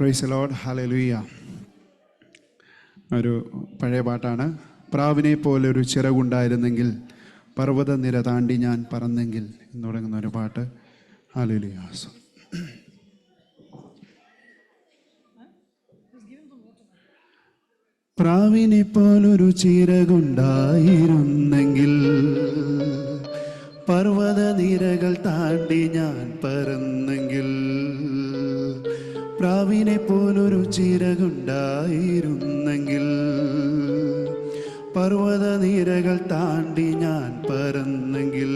Price load ഹലലുയ്യ ഒരു പഴയ പാട്ടാണ്. പ്രാവിനെ പോലെ ഒരു ചിറകുണ്ടായിരുന്നെങ്കിൽ പർവത നിര താണ്ടി ഞാൻ പറന്നെങ്കിൽ എന്ന് തുടങ്ങുന്ന ഒരു പാട്ട്. ഹലലുയാസ് പ്രാവിനെ പോലൊരു ചിറകുണ്ടായിരുന്നെങ്കിൽ പർവത നിരകൾ താണ്ടി ഞാൻ പറന്നെങ്കിൽ പ്രാവിനെ പോലൊരു ചിറകുണ്ടായിരുന്നെങ്കിൽ പർവത നിരകൾ താണ്ടി ഞാൻ പറന്നെങ്കിൽ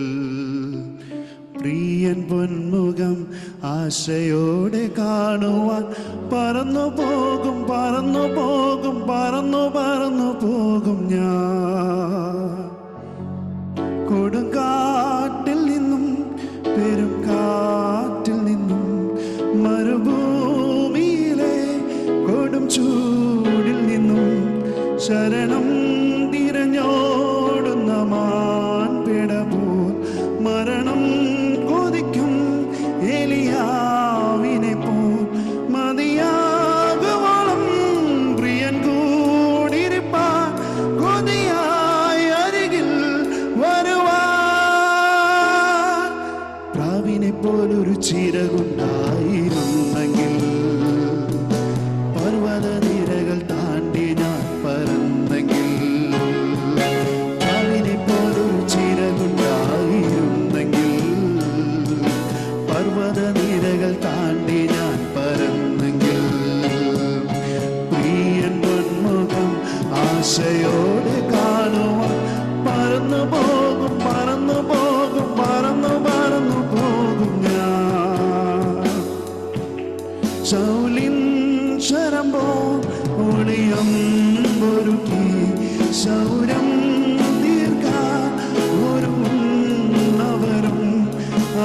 പ്രിയൻ പൊന്മുഖം ആശയോടെ കാണുവാൻ പറന്നു പോകും പറന്നു പോകും പറന്നു പറന്നു പോകും ഞാൻ. കൊടുങ്കാറ്റിൽ പ്രാവിനെ പോലൊരു ചിറകുണ്ടായിരുന്നെങ്കിൽ പർവത നിരകൾ താണ്ടി ഞാൻ പറന്നെങ്കിൽ പാമ്പിനെ പോലൊരു ചിറകുണ്ടായിരുന്നെങ്കിൽ പർവത നിരകൾ താണ്ടി ഞാൻ പറന്നെങ്കിൽ പ്രിയൻ പൊന്മുഖം ആശയോടെ കാണുവാൻ പറന്നു പോകും ശൗലിൻ ശരമ്പോ ഒളിയം ഒരുക്കി ശൗരം തീർക്കാൻ ഒരു അവരും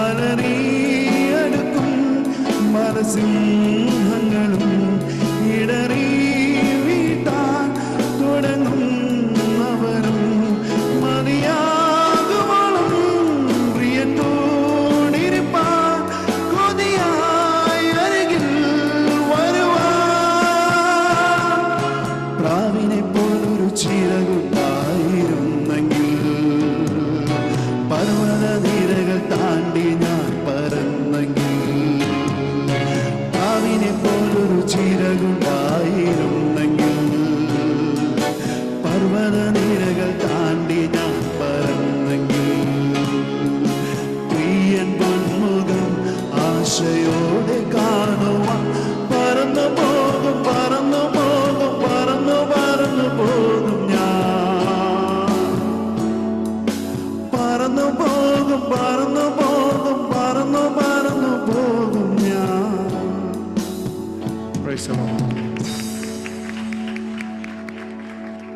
അലറിയടുക്കും മരസിംഹങ്ങളും പറന്നു